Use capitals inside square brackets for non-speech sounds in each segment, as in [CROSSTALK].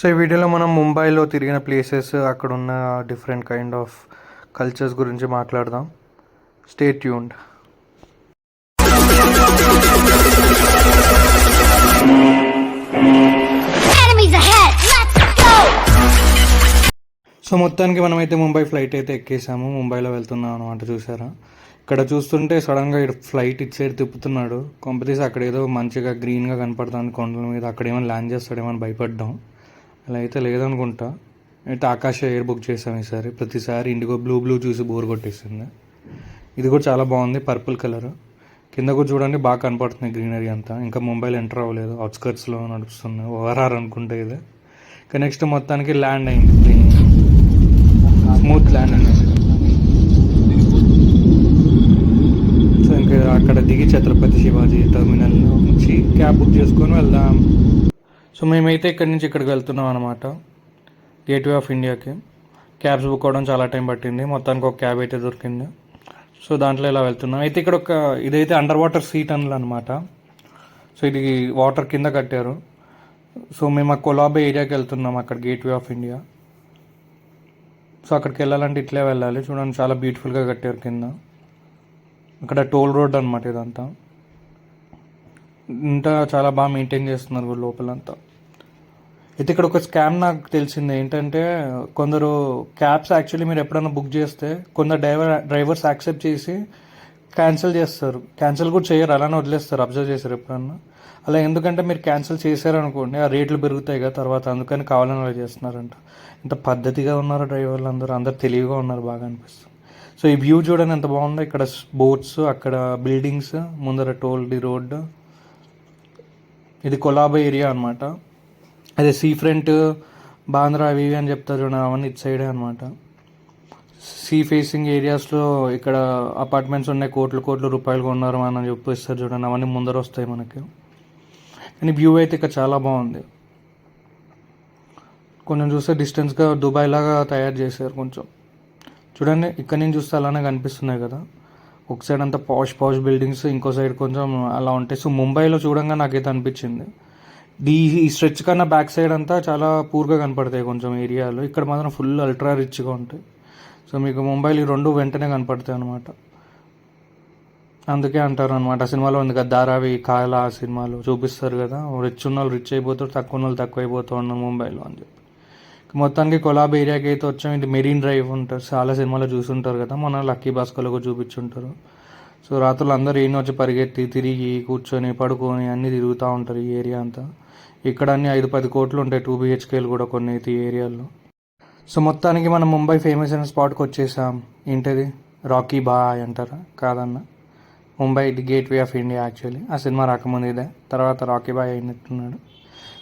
So ఈ వీడియోలో మనం ముంబైలో తిరిగిన ప్లేసెస్ అక్కడ ఉన్న డిఫరెంట్ కైండ్ ఆఫ్ కల్చర్స్ గురించి మాట్లాడదాం. Stay tuned! సో మొత్తానికి మనమైతే ముంబై ఫ్లైట్ అయితే ఎక్కేసాము. ముంబైలో వెళ్తున్నాం అనమాట చూసారా? ఇక్కడ చూస్తుంటే సడన్గా ఫ్లైట్ ఇటు సైడ్ తిప్పుతున్నాడు. కొంపతీసి అక్కడ ఏదో మంచిగా గ్రీన్గా కనపడుతుంది కొండల మీద. అక్కడ ఏమైనా ల్యాండ్ చేస్తాడేమో అని భయపడ్డాం. అలా అయితే లేదనుకుంటా. అయితే ఆకాశ ఎయిర్ బుక్ చేసాం ఈసారి. ప్రతిసారి ఇండిగో బ్లూ బ్లూ చూసి బోర్ కొట్టేసింది. ఇది కూడా చాలా బాగుంది పర్పుల్ కలర్. కింద కూడా చూడండి బాగా కనపడుతుంది గ్రీనరీ అంతా. ఇంకా ముంబైలో ఎంటర్ అవ్వలేదు. అవుట్స్కర్ట్స్లో నడుస్తుంది. ఓఆర్ఆర్ అనుకుంటే ఇది. ఇంకా నెక్స్ట్ మొత్తానికి ల్యాండ్ అయింది. స్మూత్ ల్యాండ్ అయింది సో ఇంకా అక్కడ దిగి ఛత్రపతి శివాజీ టర్మినల్ నుంచి క్యాబ్ బుక్ చేసుకొని వెళ్దాం. సో మేమైతే ఇక్కడి నుంచి ఇక్కడికి వెళ్తున్నాం అనమాట గేట్వే ఆఫ్ ఇండియాకి క్యాబ్స్ బుక్ అవ్వడం చాలా టైం పట్టింది. మొత్తానికి ఒక క్యాబ్ అయితే దొరికింది. సో దాంట్లో ఇలా వెళ్తున్నాం. అయితే ఇక్కడ ఒక ఇదైతే అండర్ వాటర్ సీ టనల్ అనమాట సో ఇది వాటర్ కింద కట్టారు. సో మేము ఆ కొలాబే ఏరియాకి వెళ్తున్నాం అక్కడ గేట్వే ఆఫ్ ఇండియా సో అక్కడికి వెళ్ళాలంటే ఇట్లే వెళ్ళాలి. చూడండి చాలా బ్యూటిఫుల్గా కట్టారు కింద. అక్కడ టోల్ రోడ్ అనమాట ఇదంతా. ఇంకా చాలా బాగా మెయింటైన్ చేస్తున్నారు లోపలంతా. అయితే ఇక్కడ ఒక స్కామ్ నాకు తెలిసింది. ఏంటంటే కొందరు క్యాబ్స్ యాక్చువల్లీ మీరు ఎప్పుడైనా బుక్ చేస్తే కొందరు డ్రైవర్ డ్రైవర్స్ యాక్సెప్ట్ చేసి క్యాన్సిల్ చేస్తారు. క్యాన్సిల్ కూడా చేయరు అలానే వదిలేస్తారు అబ్జర్వ్ చేశారు ఎప్పుడన్నా. అలా ఎందుకంటే మీరు క్యాన్సిల్ చేశారనుకోండి ఆ రేట్లు పెరుగుతాయి కదా తర్వాత అందుకని కావాలని అలా చేస్తున్నారంట. ఇంత పద్ధతిగా ఉన్నారు డ్రైవర్లు అందరూ అందరు తెలివిగా ఉన్నారు బాగా అనిపిస్తుంది. సో ఈ వ్యూ చూడండి ఎంత బాగుందో. ఇక్కడ బోట్స్ అక్కడ బిల్డింగ్స్ ముందర టోల్ రోడ్డు రోడ్ ఇది కొలాబా ఏరియా అనమాట అదే సీ ఫ్రంట్ బాంద్రా అవి ఇవి అని చెప్తారు చూడండి అవన్నీ ఇటు సైడే అనమాట సీ ఫేసింగ్ ఏరియాస్లో ఇక్కడ అపార్ట్మెంట్స్ ఉన్నాయి కోట్లు కోట్లు రూపాయలు కొన్నారు అని చెప్పిస్తారు చూడండి అవన్నీ ముందర వస్తాయి మనకి. కానీ వ్యూ అయితే ఇక్కడ చాలా బాగుంది. కొంచెం చూస్తే డిస్టెన్స్గా దుబాయ్ లాగా తయారు చేశారు కొంచెం. చూడండి ఇక్కడ నుంచి చూస్తే అలానే కనిపిస్తున్నాయి కదా. ఒక సైడ్ అంతా పాష్ పాష్ బిల్డింగ్స్ ఇంకో సైడ్ కొంచెం అలా ఉంటాయి సో ముంబైలో చూడంగా నాకైతే అనిపించింది. ఈ ఈ స్ట్రెచ్ కన్నా బ్యాక్ సైడ్ అంతా చాలా పూర్గా కనపడతాయి కొంచెం ఏరియాలో. ఇక్కడ మాత్రం ఫుల్ అల్ట్రా రిచ్గా ఉంటాయి. సో మీకు ముంబైలో ఈ రెండు వెంటనే కనపడతాయి అనమాట అందుకే అంటారు అనమాట సినిమాలో ఉంది కదా ధారావి కాల ఆ సినిమాలు చూపిస్తారు కదా. రిచ్ ఉన్న వాళ్ళు రిచ్ అయిపోతారు తక్కువ ఉన్న వాళ్ళు తక్కువ అయిపోతూ ఉన్నారు ముంబైలో అని చెప్పి. మొత్తానికి కొలాబ్ ఏరియాకి అయితే వచ్చాం. ఇది మెరీన్ డ్రైవ్ ఉంటుంది చాలా సినిమాలో చూసుంటారు కదా. మన లక్కీ భాస్కర్లో చూపించుంటారు. సో రాత్రులు అందరూ ఈయన వచ్చి పరిగెత్తి తిరిగి కూర్చొని పడుకొని అన్నీ తిరుగుతూ ఉంటారు ఈ ఏరియా అంతా. ఇక్కడ అన్ని ఐదు పది కోట్లు ఉంటాయి టూ బిహెచ్కేలు కూడా కొన్ని అయితే ఏరియాల్లో. ఏరియాలో సో మొత్తానికి మనం ముంబై ఫేమస్ అయిన స్పాట్కి వచ్చేసాం. ఏంటది? రాకీ బాయ్ అంటారా? కాదన్న. Mumbai the gateway of India actually ఆ సినిమా రాకముందు ఇదే. తర్వాత రాకీ బాయ్ అయినట్టున్నాడు.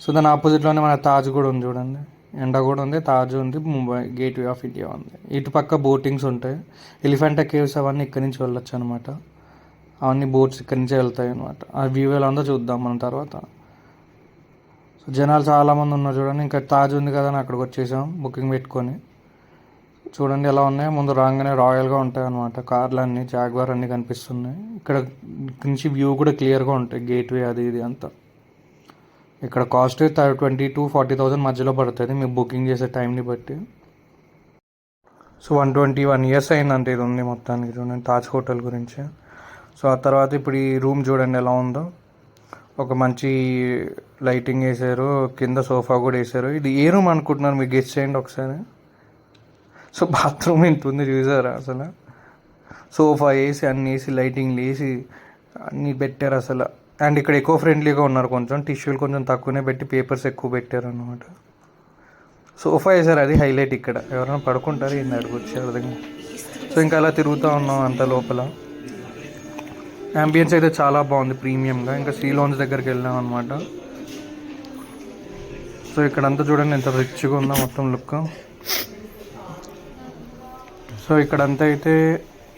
సో దాని ఆపోజిట్లోనే మన తాజ్ కూడా ఉంది చూడండి. ఎండ కూడా ఉంది తాజ్ ఉంది Mumbai gateway of India ఉంది. ఇటు పక్క బోటింగ్స్ ఉంటాయి. ఎలిఫెంటా కేవ్స్ అవన్నీ ఇక్కడి నుంచి వెళ్ళొచ్చు అనమాట అవన్నీ బోట్స్ ఇక్కడి నుంచే వెళ్తాయి అనమాట ఆ వ్యూ ఎలా ఉందో చూద్దాం మనం తర్వాత. జనాలు చాలామంది ఉన్నారు చూడండి. ఇంకా తాజ్ ఉంది కదా అని అక్కడికి వచ్చేసాం బుకింగ్ పెట్టుకొని. చూడండి ఎలా ఉన్నాయి. ముందు రాగానే రాయల్గా ఉంటాయి అనమాట కార్లు అన్నీ జాగ్వార్ అన్నీ కనిపిస్తున్నాయి. ఇక్కడ నుంచి వ్యూ కూడా క్లియర్గా ఉంటాయి. గేట్వే అది ఇది అంతా. ఇక్కడ cost twenty two forty thousand మధ్యలో పడుతుంది. మీరు బుకింగ్ చేసే టైంని బట్టి. So one twenty one years అయిందంటే ఇది ఉంది మొత్తానికి. చూడండి తాజ్ హోటల్ గురించి. సో ఆ తర్వాత ఇప్పుడు ఈ రూమ్ చూడండి ఎలా ఉందో. ఒక మంచి లైటింగ్ వేసారు కింద సోఫా కూడా వేసారు. ఇది ఏ రూమ్ అనుకుంటున్నారు మీరు? గెస్ట్ చేయండి ఒకసారి. సో బాత్రూమ్ ఎంత ఉంది చూసారా అసలు? సోఫా వేసి అన్ని వేసి లైటింగ్ వేసి అన్నీ పెట్టారు అసలు. అండ్ ఇక్కడ ఎక్కువ ఫ్రెండ్లీగా ఉన్నారు కొంచెం. టిష్యూలు కొంచెం తక్కువనే పెట్టి పేపర్స్ ఎక్కువ పెట్టారు అనమాట సోఫా వేసారు అది హైలైట్ ఇక్కడ. ఎవరైనా పడుకుంటారు? ఏంది అడుగు వచ్చి అర్థం సో ఇంకా అలా తిరుగుతూ ఉన్నాం అంత లోపల. అంబియన్స్ అయితే చాలా బాగుంది ప్రీమియంగా ఇంకా సీ లోన్స్ దగ్గరికి వెళ్ళాం అనమాట సో ఇక్కడంతా చూడండి ఎంత రిచ్గా ఉందో మొత్తం లుక్ సో ఇక్కడంతా అయితే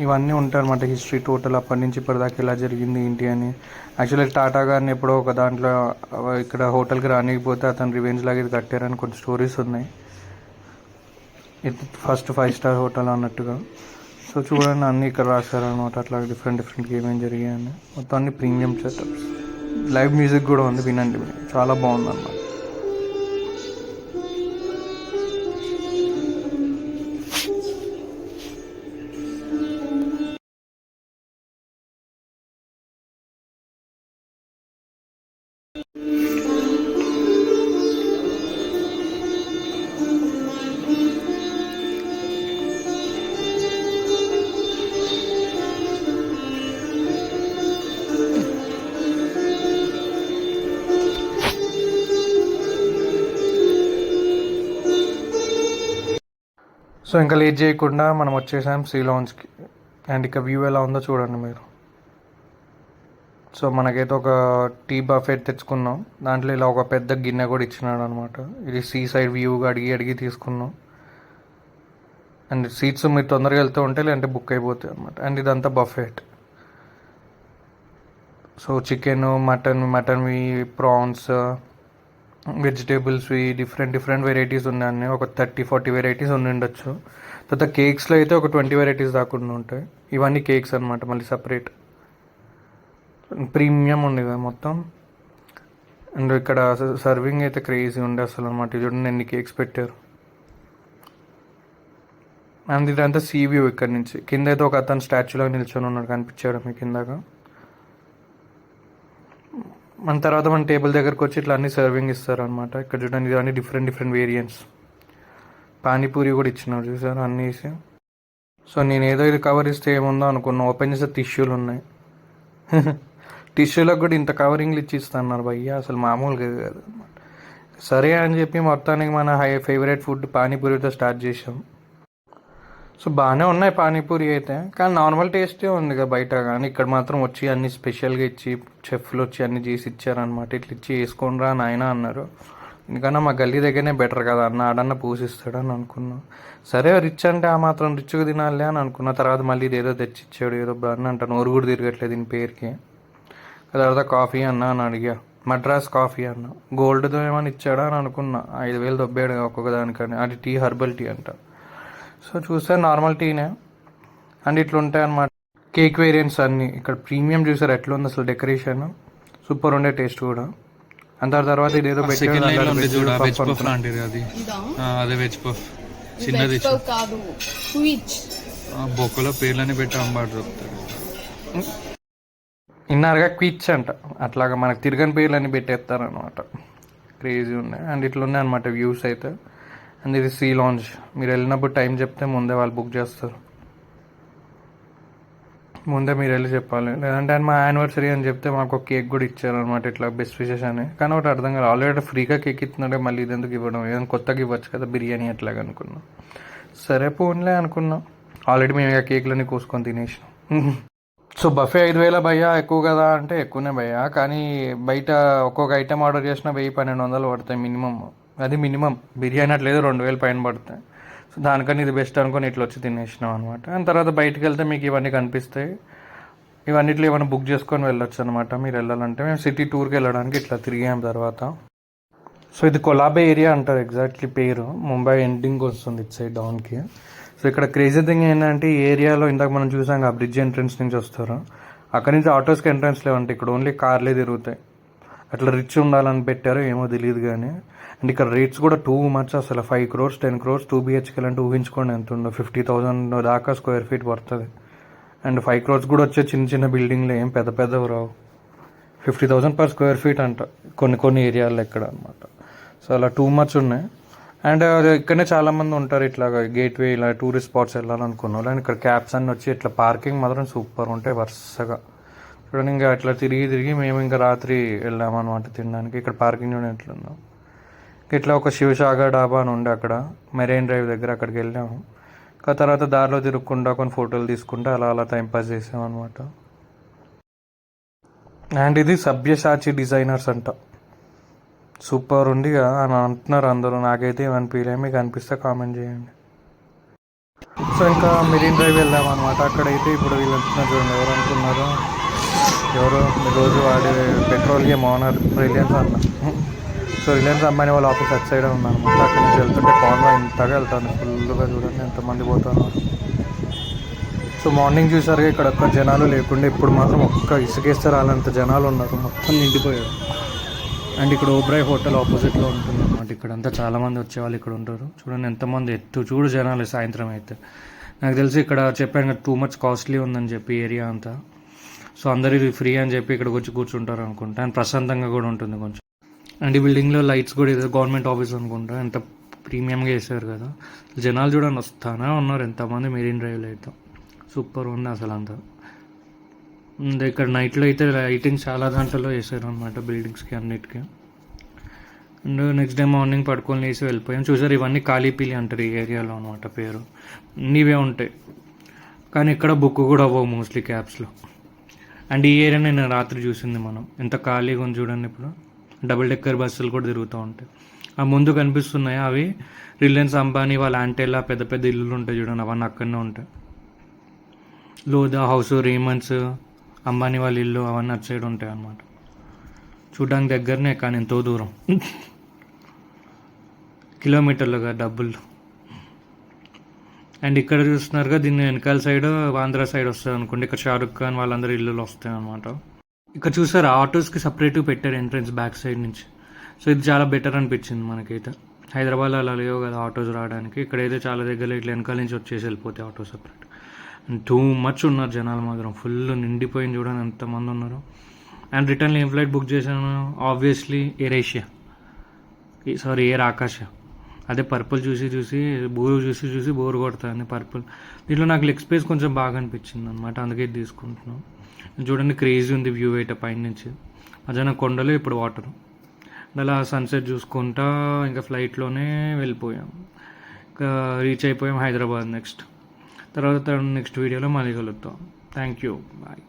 ఇవన్నీ ఉంటాయి అనమాట హిస్టరీ టోటల్ అప్పటి నుంచి ఇప్పటిదాకా ఎలా జరిగింది ఏంటి అని. యాక్చువల్లీ టాటా గారిని ఎప్పుడో ఒక దాంట్లో ఇక్కడ హోటల్కి రానికపోతే అతను రివెంజ్ లాగా ఇది కట్టారని కొన్ని స్టోరీస్ ఉన్నాయి. ఇది ఫస్ట్ ఫైవ్ స్టార్ హోటల్ అన్నట్టుగా. సో చూడండి అన్నీ ఇక్కడ రాశారు అనమాట అట్లా డిఫరెంట్ డిఫరెంట్ ఏమేమి జరిగాయని. మొత్తం అన్ని ప్రీమియం సెటప్స్ లైవ్ మ్యూజిక్ కూడా ఉంది వినండి చాలా బాగుంది సో ఇంకా లేట్ చేయకుండా మనం వచ్చేసాం సీ లాంచ్కి అండ్ ఇక వ్యూ ఎలా ఉందో చూడండి మీరు. సో మనకైతే ఒక టీ బఫెట్ తెచ్చుకున్నాం. దాంట్లో ఇలా ఒక పెద్ద గిన్నె కూడా ఇచ్చినాడు అనమాట ఇది సీ సైడ్ వ్యూగా అడిగి అడిగి తీసుకున్నాం. అండ్ సీట్స్ మీరు తొందరగా వెళ్తూ ఉంటే లేదంటే బుక్ అయిపోతాయి అనమాట అండ్ ఇదంతా బఫెట్. సో చికెన్ మటన్ మటన్వి ప్రాన్స్ వెజిటేబుల్స్వి డిఫరెంట్ డిఫరెంట్ వెరైటీస్ ఉన్నాయి ఒక థర్టీ ఫార్టీ వెరైటీస్ ఉండి ఉండొచ్చు. తర్వాత కేక్స్లో అయితే ఒక ట్వంటీ వెరైటీస్ దాకుండా ఉంటాయి. ఇవన్నీ కేక్స్ అనమాట మళ్ళీ సపరేట్ ప్రీమియం ఉంది కదా మొత్తం. అండ్ ఇక్కడ సర్వింగ్ అయితే క్రేజీ ఉండే అసలు అనమాట చూడండి ఎన్ని కేక్స్ పెట్టారు. అండ్ ఇదంతా సీ వ్యూ ఇక్కడ నుంచి. కింద అయితే ఒక అతను స్టాచ్యూలో నిల్చొని ఉన్నాడు కనిపించాడు మీకు కిందాక మన తర్వాత మన టేబుల్ దగ్గరకు వచ్చి ఇట్లా అన్ని సర్వింగ్ ఇస్తారు అనమాట ఇక్కడ చూడండి ఇవన్నీ డిఫరెంట్ డిఫరెంట్ వేరియంట్స్ పానీపూరి కూడా ఇచ్చినారు చూసారు? అన్నీ వేసి. సో నేను ఏదో ఇది కవర్ ఇస్తే ఏముందో అనుకున్నా. ఓపెన్ చేస్తే టిష్యూలు ఉన్నాయి. [LAUGHS] టిష్యూలకు కూడా ఇంత కవరింగ్లు ఇచ్చి ఇస్తున్నారు భయ్య. అసలు మామూలుగా కాదు సరే అని చెప్పి మొత్తానికి మన హై ఫేవరెట్ ఫుడ్ పానీపూరితో స్టార్ట్ చేసాం సో బాగానే ఉన్నాయి పానీపూరి అయితే. కానీ నార్మల్ టేస్టే ఉంది కదా బయట. కానీ ఇక్కడ మాత్రం వచ్చి అన్ని స్పెషల్గా ఇచ్చి చెఫ్లు వచ్చి అన్ని చేసి ఇచ్చారనమాట ఇట్లా ఇచ్చి వేసుకోండి రా నాయన అన్నారు. ఎందుకన్నా మా గల్లీ దగ్గరనే బెటర్ కదా అన్న ఆడన్న పూసిస్తాడు అని సరే రిచ్ అంటే ఆ మాత్రం రిచ్గా తినాలి అని అనుకున్న. తర్వాత మళ్ళీ ఇదేదో తెచ్చి ఇచ్చాడు ఏదో బాగా అంట నోరు కూడా తిరగట్లేదు దీని పేరుకి. తర్వాత కాఫీ అన్నా అని అడిగా. మద్రాస్ కాఫీ అన్న. గోల్డ్తో ఏమైనా ఇచ్చాడా అని అనుకున్నా. ఐదు వేలు దొబ్బాడు ఒక్కొక్క దానికని. అది టీ హర్బల్ టీ అంట. సో చూస్తే నార్మల్ టీనే. అండ్ ఇట్లా ఉంటాయి అన్నమాట కేక్ వేరియంట్స్ అన్నీ. ఇక్కడ ప్రీమియం చూసారు ఎట్లా ఉంది అసలు డెకరేషన్? సూపర్ ఉండే టేస్ట్ కూడా. అంత తర్వాత ఇదేదో అది. Veg puff. చిన్నది బొక్కలో పేర్లని పెట్టి అమ్మాడు చెప్తారు ఇన్నారుగా క్విచ్ అంట. అట్లాగా మనకు తిరగని పేర్లని పెట్టేస్తారు అనమాట క్రేజీ ఉన్నాయి. అండ్ ఇట్లా ఉన్నాయి అనమాట వ్యూస్ అయితే. అండ్ ఇది సీ లాంచ్ మీరు వెళ్ళినప్పుడు టైం చెప్తే ముందే వాళ్ళు బుక్ చేస్తారు. ముందే మీరు వెళ్ళి చెప్పాలి. లేదంటే ఆయన మా యానివర్సరీ అని చెప్తే మాకు ఒక కేక్ కూడా ఇచ్చారు అనమాట ఇట్లా బెస్ట్ విషెస్ అని. కానీ ఒకటి అర్థం కాదు ఆల్రెడీ ఫ్రీగా కేక్ ఇస్తున్నాడే మళ్ళీ ఇది ఎందుకు ఇవ్వడం? ఏదైనా కొత్తగా ఇవ్వచ్చు కదా బిర్యానీ అట్లాగా అనుకున్నాం. సరే పోన్లే అనుకున్నాం. ఆల్రెడీ మేము ఆ కేక్లన్నీ కోసుకొని తినేసినాం. [LAUGHS] సో బఫే ఐదు వేల భయ్యా ఎక్కువ కదా అంటే ఎక్కువనే భయ్యా. కానీ బయట ఒక్కొక్క ఐటెం ఆర్డర్ చేసినా వెయ్యి పన్నెండు వందలు పడతాయి మినిమమ్ అది మినిమం. బిర్యానీ అట్లేదు రెండు వేలు పైన పడతాయి సో దానికని ఇది బెస్ట్ అనుకొని ఇట్లా వచ్చి తినేసినాం అనమాట అండ్ తర్వాత బయటికి వెళ్తే మీకు ఇవన్నీ కనిపిస్తాయి. ఇవన్నిట్లో ఏమైనా బుక్ చేసుకొని వెళ్ళొచ్చు అనమాట మీరు వెళ్ళాలంటే మేము సిటీ టూర్కి వెళ్ళడానికి ఇట్లా తిరిగాం తర్వాత. సో ఇది కొలాబే ఏరియా అంటారు ఎగ్జాక్ట్లీ పేరు. ముంబై ఎండింగ్ వస్తుంది ఇట్ సైడ్ డౌన్కి సో ఇక్కడ క్రేజీ థింగ్ ఏంటంటే ఈ ఏరియాలో ఇందాక మనం చూసాం ఆ బ్రిడ్జ్ ఎంట్రన్స్ నుంచి వస్తారు. అక్కడ నుంచి ఆటోస్కి ఎంట్రన్స్ లేవంటే ఇక్కడ ఓన్లీ కార్లే తిరుగుతాయి. అట్లా రిచ్ ఉండాలని పెట్టారో ఏమో తెలియదు కానీ అండ్ ఇక్కడ రేట్స్ కూడా టూ మచ్ అసలు. Five crores ten crores two BHK అంటే ఊహించుకోండి ఎంత ఉండో ఫిఫ్టీ థౌసండ్ దాకా స్క్వేర్ ఫీట్ పడుతుంది. అండ్ ఫైవ్ క్రోర్స్ కూడా వచ్చే చిన్న చిన్న బిల్డింగ్లు ఏం పెద్ద పెద్దవి రావు. Fifty thousand per square feet అంట. కొన్ని కొన్ని ఏరియాల్లో ఇక్కడ అనమాట సో అలా టూ మచ్ ఉన్నాయి. అండ్ ఇక్కడనే చాలామంది ఉంటారు ఇట్లా గేట్వే ఇలా టూరిస్ట్ స్పాట్స్ వెళ్ళాలనుకున్న వాళ్ళు. అండ్ ఇక్కడ క్యాబ్స్ అన్నీ వచ్చి ఇట్లా పార్కింగ్ మాత్రం సూపర్ ఉంటాయి వరుసగా. చూడండి ఇంకా అట్లా తిరిగి తిరిగి మేము ఇంకా రాత్రి వెళ్ళామన్నమాట తినడానికి. ఇక్కడ పార్కింగ్ చూడండి ఎట్లుందాం. ఇట్లా ఒక శివసాగర్ డాబా అని ఉండే అక్కడ. మెరైన్ డ్రైవ్ దగ్గర అక్కడికి వెళ్ళాము. ఇంకా తర్వాత దారిలో తిరుక్కుంటా కొన్ని ఫోటోలు తీసుకుంటా అలా అలా టైంపాస్ చేసామన్నమాట. అనమాట అండ్ ఇది సభ్యసాచి డిజైనర్స్ అంట. సూపర్ ఉంది కదా అని అంటున్నారు అందరూ. నాకైతే ఏమనిపించలే మీకు అనిపిస్తే కామెంట్ చేయండి. సో ఇంకా మెరీన్ డ్రైవ్ వెళ్ళాం అనమాట అక్కడైతే ఇప్పుడు వీళ్ళు అంటున్నారు చూడండి ఎవరు అనుకున్నారో. ఎవరు రోజు వాడే పెట్రోలియం ఓనర్ రిలయన్స్ అన్న. సో రిలయన్స్ అమ్మాయిని వాళ్ళ ఆఫీస్ అటు సైడ్ ఉందన్నమాట అక్కడి నుంచి వెళ్తుంటే కాన్లో ఇంతగా వెళ్తాను. ఫుల్గా చూడండి ఎంతమంది పోతున్నారు సో మార్నింగ్ చూసారుగా ఇక్కడ ఒక్క జనాలు లేకుండా ఇప్పుడు మాత్రం ఒక్క ఇసుకేస్తే రాలంత జనాలు ఉన్నారు. మొత్తం నిండిపోయారు. అండ్ ఇక్కడ ఓబ్రాయ్ హోటల్ ఆపోజిట్లో ఉంటుంది అనమాట ఇక్కడ అంతా చాలామంది వచ్చేవాళ్ళు ఇక్కడ ఉంటారు. చూడండి ఎంతమంది ఎత్తు. చూడు జనాలు సాయంత్రం అయితే. నాకు తెలిసి ఇక్కడ చెప్పాను కదా టూ మచ్ కాస్ట్లీ ఉందని చెప్పి ఏరియా అంతా. సో అందరూ ఇది ఫ్రీ అని చెప్పి ఇక్కడికి వచ్చి కూర్చుంటారు అనుకుంటా. అండ్ ప్రశాంతంగా కూడా ఉంటుంది కొంచెం. అండ్ ఈ బిల్డింగ్లో లైట్స్ కూడా ఏదో గవర్నమెంట్ ఆఫీస్ అనుకుంటా. ఎంత ప్రీమియంగా వేసారు కదా. జనాలు చూడండి వస్తానే ఉన్నారు ఎంతమంది మెరీన్ డ్రైవ్లో అయితే. సూపర్ ఉంది అసలు అంతా. ఇక్కడ నైట్లో అయితే లైటింగ్ చాలా దాంట్లో వేసారు అనమాట బిల్డింగ్స్కి అన్నిటికీ. అండ్ నెక్స్ట్ డే మార్నింగ్ పడుకొని లేసి వెళ్ళిపోయాం. చూసారు ఇవన్నీ కాళీపీలి అంటారు ఈ ఏరియాలో అనమాట పేరు. నీవే ఉంటాయి. కానీ ఇక్కడ బుక్ కూడా అవ్వవు మోస్ట్లీ క్యాబ్స్లో. అండ్ ఈ ఏరియా నేను రాత్రి చూసింది మనం. ఎంత ఖాళీగా ఉంది చూడండి ఇప్పుడు. డబుల్ డెక్కర్ బస్సులు కూడా తిరుగుతూ ఉంటాయి. ఆ ముందు కనిపిస్తున్నాయి అవి రిలయన్స్ అంబానీ వాళ్ళ ఆంటేలా పెద్ద పెద్ద ఇల్లులు ఉంటాయి చూడండి. అవన్నీ అక్కడనే ఉంటాయి. లోదా హౌస్ రీమన్స్ అంబానీ వాళ్ళ ఇల్లు అవన్నీ అటు సైడ్ ఉంటాయి అన్నమాట. చూడడానికి దగ్గరనే కానీ ఎంతో దూరం. [LAUGHS] కిలోమీటర్లుగా డబ్బులు. అండ్ ఇక్కడ చూస్తున్నారుగా దీన్ని వెనకాల సైడ్ ఆంధ్ర సైడ్ వస్తుంది అనుకోండి. ఇక్కడ షారుఖ్ ఖాన్ వాళ్ళందరూ ఇల్లులు వస్తాయి అనమాట ఇక్కడ చూసారు ఆటోస్కి సపరేట్గా పెట్టారు ఎంట్రన్స్ బ్యాక్ సైడ్ నుంచి. సో ఇది చాలా బెటర్ అనిపించింది మనకైతే. హైదరాబాద్లో అలా లేవు కదా ఆటోస్ రావడానికి. ఇక్కడైతే చాలా దగ్గర ఇట్లా వెనకాల నుంచి వచ్చేసి వెళ్ళిపోతాయి auto separate and too much ఉన్నారు జనాలు మాత్రం. ఫుల్ నిండిపోయింది చూడండి ఎంతమంది ఉన్నారు. అండ్ రిటర్న్ ఏం ఫ్లైట్ బుక్ చేశాను? Obviously Air Asia sorry Air Akasa అదే పర్పుల్ చూసి చూసి బోరు చూసి చూసి బోర్ కొడుతుంది పర్పుల్. దీంట్లో నాకు లెగ్ స్పేస్ కొంచెం బాగా అనిపించింది అనమాట అందుకే ఇది తీసుకుంటున్నాం. చూడండి క్రేజీ ఉంది వ్యూ అయితే పైన నుంచి మధ్యాహ్నం కొండలు ఇప్పుడు వాటర్. అలా సన్సెట్ చూసుకుంటా ఇంకా ఫ్లైట్లోనే వెళ్ళిపోయాం. ఇంకా రీచ్ అయిపోయాం హైదరాబాద్ నెక్స్ట్. తర్వాత నెక్స్ట్ వీడియోలో మళ్ళీ కలుద్దాం. Thank you. బాయ్.